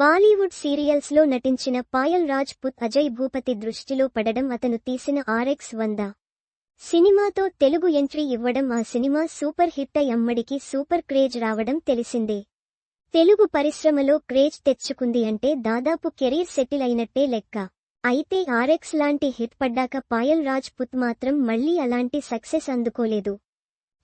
బాలీవుడ్ సీరియల్స్లో నటించిన పాయల్ రాజ్ పుత్ అజయ్ భూపతి దృష్టిలో పడడం అతను తీసిన ఆర్ఎక్స్ వంద. సినిమాతో తెలుగు ఎంట్రీ ఇవ్వడం ఆ సినిమా సూపర్ హిట్ అయి అమ్మడికి సూపర్ క్రేజ్ రావడం తెలిసిందే. తెలుగు పరిశ్రమలో క్రేజ్ తెచ్చుకుంది అంటే దాదాపు కెరీర్ సెటిల్ అయినట్టే లెక్క. అయితే ఆర్ఎక్స్ లాంటి హిట్ పడ్డాక పాయల్ రాజ్ పుత్ మాత్రం మళ్ళీ అలాంటి సక్సెస్ అందుకోలేదు.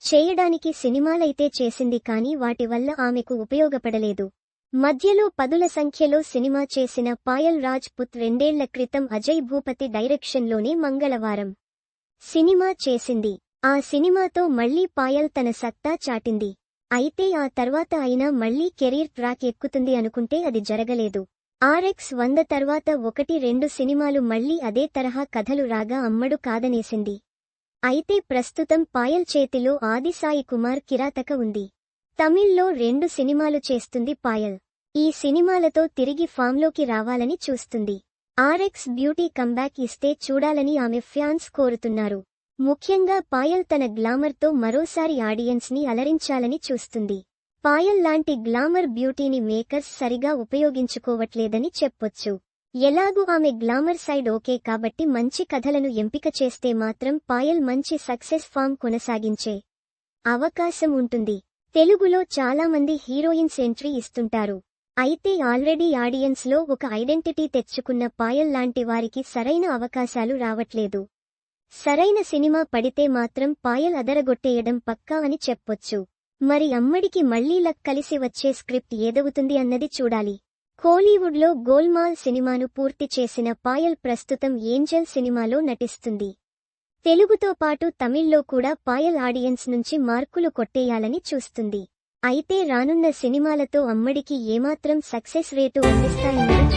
చేయడానికి సినిమాలైతే చేసింది కానీ వాటి వల్ల ఆమెకు ఉపయోగపడలేదు. మధ్యలో పదుల సంఖ్యలో సినిమా చేసిన పాయల్ రాజ్ పుత్ రెండేళ్ళ క్రితం అజయ్ భూపతి డైరెక్షన్లోనే మంగళవారం సినిమా చేసింది. ఆ సినిమాతో మళ్ళీ పాయల్ తన సత్తా చాటింది. అయితే ఆ తర్వాత అయినా మళ్ళీ కెరీర్ ట్రాక్ ఎక్కుతుంది అనుకుంటే అది జరగలేదు. ఆర్ఎక్స్ వంద తర్వాత ఒకటి రెండు సినిమాలు మళ్ళీ అదే తరహా కథలు రాగా అమ్మడు కాదనేసింది. అయితే ప్రస్తుతం పాయల్ చేతిలో ఆదిసాయి కుమార్ కిరాతక ఉంది. తమిళ్ళో రెండు సినిమాలు చేస్తుంది పాయల్. ఈ సినిమాలతో తిరిగి ఫామ్లోకి రావాలని చూస్తుంది. ఆర్ఎక్స్ బ్యూటీ కంబ్యాక్ ఇస్తే చూడాలని ఆమె ఫ్యాన్స్ కోరుతున్నారు. ముఖ్యంగా పాయల్ తన గ్లామర్తో మరోసారి ఆడియన్స్ని అలరించాలని చూస్తుంది. పాయల్ లాంటి గ్లామర్ బ్యూటీని మేకర్స్ సరిగా ఉపయోగించుకోవట్లేదని చెప్పొచ్చు. ఎలాగూ ఆమె గ్లామర్ సైడ్ ఓకే కాబట్టి మంచి కథలను ఎంపిక చేస్తే మాత్రం పాయల్ మంచి సక్సెస్ ఫామ్ కొనసాగించే అవకాశం ఉంటుంది. తెలుగులో చాలామంది హీరోయిన్స్ ఎంట్రీ ఇస్తుంటారు. అయితే ఆల్రెడీ ఆడియన్స్లో ఒక ఐడెంటిటీ తెచ్చుకున్న పాయల్ లాంటి వారికి సరైన అవకాశాలు రావట్లేదు. సరైన సినిమా పడితే మాత్రం పాయల్ అదరగొట్టేయడం పక్కా అని చెప్పొచ్చు. మరి అమ్మడికి మళ్ళీ లక్ కలిసి వచ్చే స్క్రిప్ట్ ఏదవుతుంది అన్నది చూడాలి. కోలీవుడ్లో గోల్మాల్ సినిమాను పూర్తి చేసిన పాయల్ ప్రస్తుతం ఏంజల్ సినిమాలో నటిస్తుంది. తెలుగుతో పాటు తమిళ్ళో కూడా పాయల్ ఆడియన్స్ నుంచి మార్కులు కొట్టేయాలని చూస్తుంది. అయితే రానున్న సినిమాలతో అమ్మడికి ఏమాత్రం సక్సెస్ రేటు అందిస్తాయన్నది